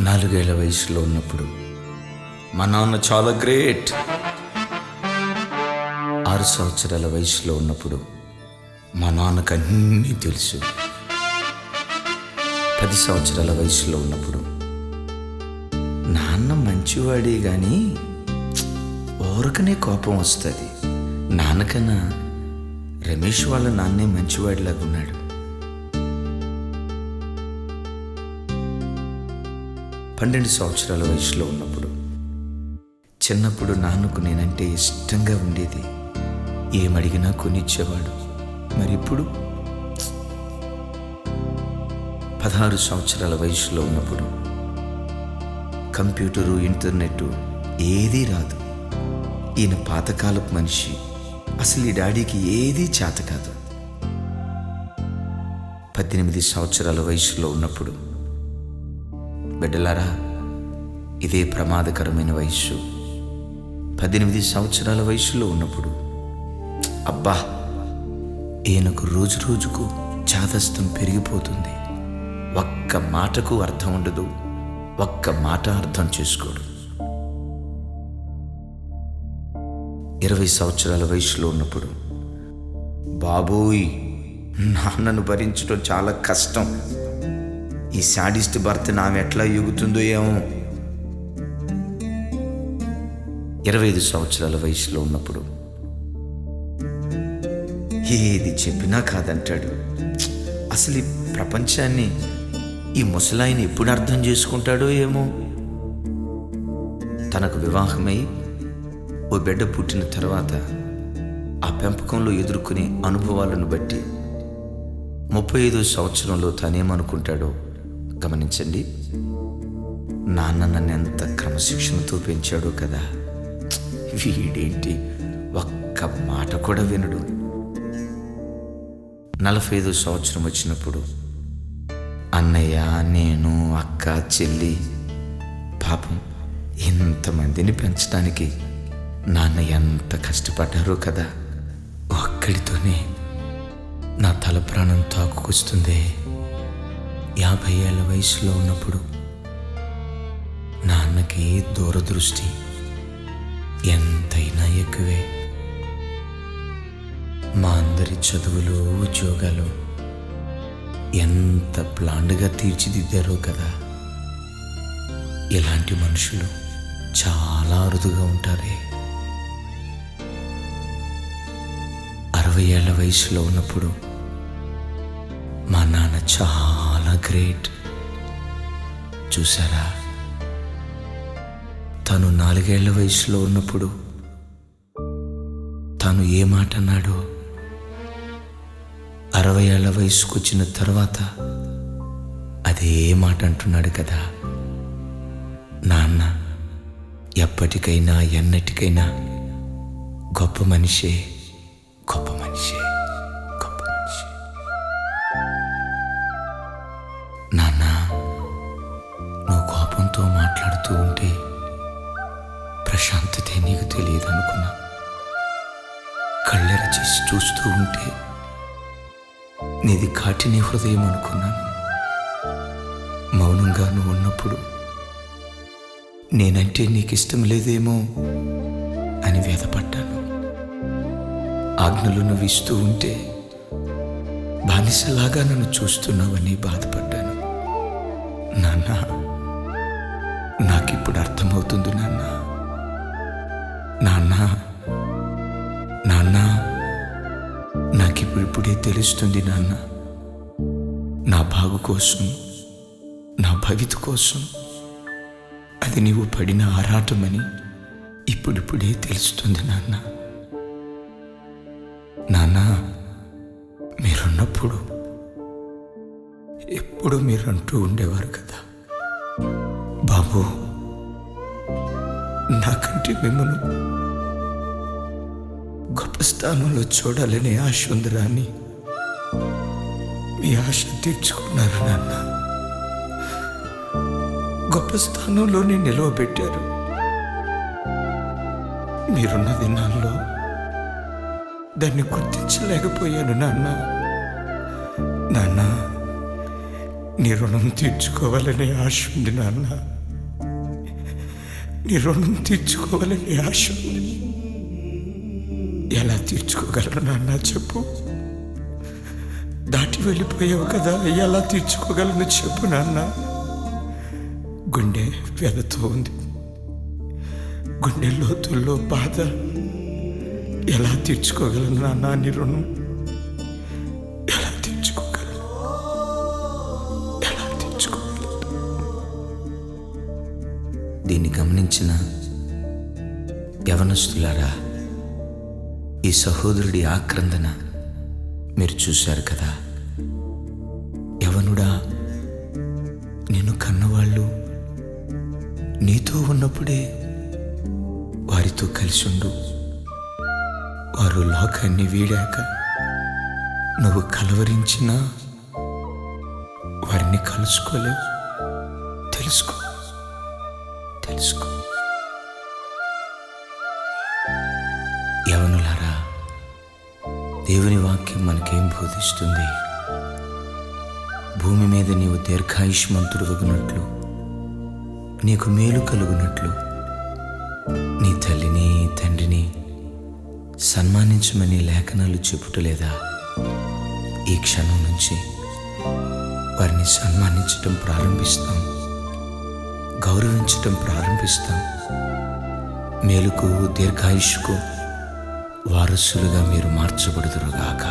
నాలుగేళ్ళ వయసులో ఉన్నప్పుడు మా నాన్న చాలా గ్రేట్. ఆరు సంవత్సరాల వయసులో ఉన్నప్పుడు మా నాన్నకు అన్నీ తెలుసు. పది సంవత్సరాల వయసులో ఉన్నప్పుడు నాన్న మంచివాడే కానీ ఓరకనే కోపం వస్తుంది. నాన్నకన్నా రమేష్ వాళ్ళ నాన్నే మంచివాడిలాగా ఉన్నాడు పన్నెండు సంవత్సరాల వయసులో ఉన్నప్పుడు. చిన్నప్పుడు నాన్నకు నేనంటే ఇష్టంగా ఉండేది. ఏమడిగినా కొనిచ్చేవాడు. మరి ఇప్పుడు పదహారు సంవత్సరాల వయసులో ఉన్నప్పుడు కంప్యూటరు ఇంటర్నెట్ ఏదీ రాదు. ఈయన పాతకాలపు మనిషి. అసలు ఈ డాడీకి ఏదీ చేత కాదు. పద్దెనిమిది సంవత్సరాల వయసులో ఉన్నప్పుడు బిడ్డలారా ఇదే ప్రమాదకరమైన వయస్సు. పద్దెనిమిది సంవత్సరాల వయసులో ఉన్నప్పుడు అబ్బా ఈయనకు రోజు రోజుకు చాదస్తం పెరిగిపోతుంది. ఒక్క మాటకు అర్థం ఉండదు ఒక్క మాట అర్థం చేసుకోడు. ఇరవై సంవత్సరాల వయసులో ఉన్నప్పుడు బాబోయ్ నాన్నను భరించడం చాలా కష్టం. ఈ శాడిస్ట్ భర్తను ఆమె ఎట్లా ఎగుతుందో ఏమో. ఇరవై ఐదు సంవత్సరాల వయసులో ఉన్నప్పుడు ఏది చెప్పినా కాదంటాడు. అసలు ఈ ప్రపంచాన్ని ఈ ముసలాయిని ఎప్పుడు అర్థం చేసుకుంటాడో ఏమో. తనకు వివాహమై ఓ బిడ్డ పుట్టిన తర్వాత ఆ పెంపకంలో ఎదుర్కొనే అనుభవాలను బట్టి ముప్పై ఐదో సంవత్సరంలో తనేమనుకుంటాడో గమనించండి. నాన్న నన్ను ఎంత క్రమశిక్షణతో పెంచాడో కదా. వీడేంటి? ఒక్క మాట కూడా వినడు. నలభై ఐదో సంవత్సరం వచ్చినప్పుడు అన్నయ్య నేను అక్క చెల్లి పాపం ఇంతమందిని పెంచడానికి నాన్న ఎంత కష్టపడ్డారో కదా. ఒక్కడితోనే నా తల ప్రాణం తాకుకొస్తుంది. యాభై ఏళ్ళ వయసులో ఉన్నప్పుడు నాన్నకి దూరదృష్టి ఎంతైనా ఎక్కువే. మా అందరి చదువులు ఉద్యోగాలు ఎంత ప్లాండ్గా తీర్చిదిద్దారో కదా. ఇలాంటి మనుషులు చాలా అరుదుగా ఉంటారే. అరవై ఏళ్ళ వయసులో ఉన్నప్పుడు మా నాన్న చాలా గ్రేట్. చూసారా తను నాలుగేళ్ళ వయసులో ఉన్నప్పుడు తాను ఏ మాట అన్నాడో అరవై ఏళ్ళ వయసుకు వచ్చిన తర్వాత అదే మాట అంటున్నాడు కదా. నాన్న ఎప్పటికైనా ఎన్నటికైనా గొప్ప మనిషే గొప్ప మనిషే. చేసి చూస్తూ ఉంటే నీది కాటిని హృదయం అనుకున్నాను. మౌనంగా నువ్వు ఉన్నప్పుడు నేనంటే నీకు ఇష్టం లేదేమో అని వేదపడ్డాను ఆజ్ఞలు నువ్వు ఇస్తూ ఉంటే బానిసలాగా నన్ను చూస్తున్నావని బాధపడ్డాను. నాన్న నాకిప్పుడు అర్థమవుతుంది నాన్న. నాన్న తెలుస్తుంది నాన్న. నా బాగు కోసం నా భవిత కోసం అది నీవు పడిన ఆరాటమని ఇప్పుడిప్పుడే తెలుస్తుంది నాన్న. నాన్న మీరున్నప్పుడు ఎప్పుడు మీరు అంటూ ఉండేవారు కదా. బాబు నాకంటే మిమ్మల్ని గొప్ప స్థానంలో చూడాలనే ఆశ ఉందిరా మీ ఆశ తీర్చుకున్నారు నాన్న. గొప్ప స్థానంలోనే నిలవబెట్టారు. మీరున్న దినాల్లో దాన్ని గుర్తించలేకపోయాను నాన్న. నాన్న నీ రుణం తీర్చుకోవాలనే ఆశ ఉంది నాన్న. నీ రుణం తీర్చుకోవాలనే ఆశ ఉంది. ఎలా తీర్చుకోగలను నాన్న చెప్పు? దాటి వెళ్ళిపోయావు కదా ఎలా తీర్చుకోగలను చెప్పు నాన్న. గుండె వెదతూ ఉంది. గుండె లోతుల్లో బాధ. ఎలా తీర్చుకోగలను నాన్న నీ రుణం? ఎలా తీర్చుకోగలను? ఎలా తీర్చుకోగలను? దీన్ని గమనించిన యవనస్తులారా ఈ సహోదరుడి ఆక్రందన మీరు చూశారు కదా? యవనుడా నిన్ను కన్నవాళ్ళు నీతో ఉన్నప్పుడే వారితో కలిసి ఉండు వారు లోకాన్ని వీడాక నువ్వు కలవరించినా వారిని కలుసుకోలేవు. తెలుసుకో తెలుసుకో. దేవుని వాక్యం మనకేం బోధిస్తుంది? భూమి మీద నీవు దీర్ఘాయుష్మంతుడు వగునట్లు నీకు మేలు కలుగునట్లు నీ తల్లిని తండ్రిని సన్మానించమని లేఖనాలు చెప్పుటలేదా? ఈ క్షణం నుంచి వారిని సన్మానించటం ప్రారంభిస్తాం గౌరవించటం ప్రారంభిస్తాం. మేలుకు దీర్ఘాయుష్కు వారసులుగా మీరు మార్చబడుదురుగాక.